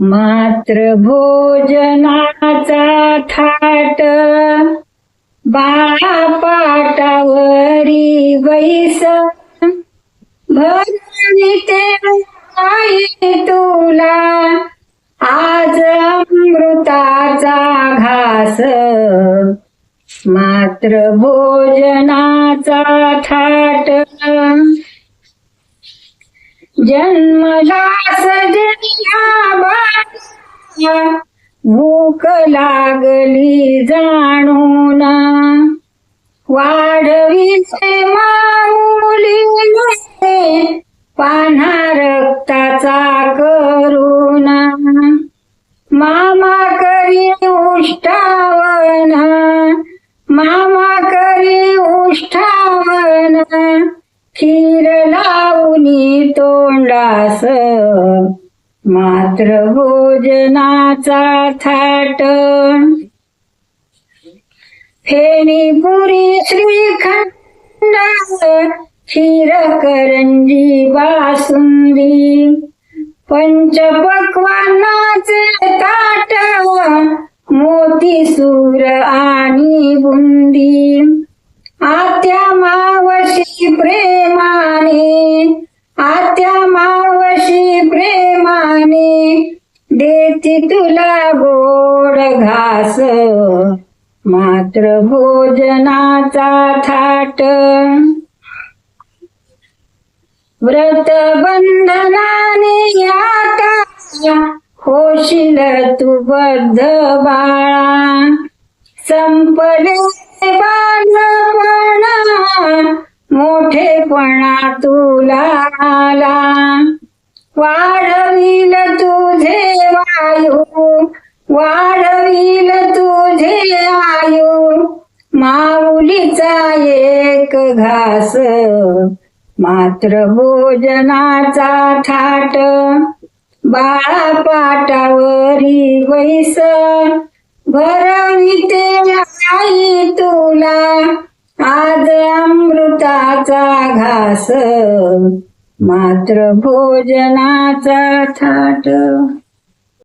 मात्र भोजनाचा थाट बापाटावरी बैस भरते आई तुला. आज अमृताचा घास. मात्र भोजनाचा थाट. जन्मलास जन्या भूक लागली जाणून. वाढवीचे माऊली पान्हा रक्ताचा करून मामा करी उष्टावन. मामा करी उष्टावन. खीर लावणी तोंडास. मात्र भोजनाचा थाट. फेणी पुरी श्रीखंड क्षीर करंजी बासुंदी. पंचपक्वानाचे ताट मोती सूर आणि बुंदी. आत्या मावशी प्रेमाने देती तुला गोड घास. मात्र भोजनाचा थाट. व्रत बंधनाने आता होशील तू बद्ध बाळा. संपले पणा तुला आला वाढविल तुझे वायू वाढविल तुझे आयू. माऊलीचा एक घास मात्र भोजनाचा थाट. बाळा पाटावरी वैस भरविते आई तुला. आज अमृताचा घास मात्र भोजनाचा थाट.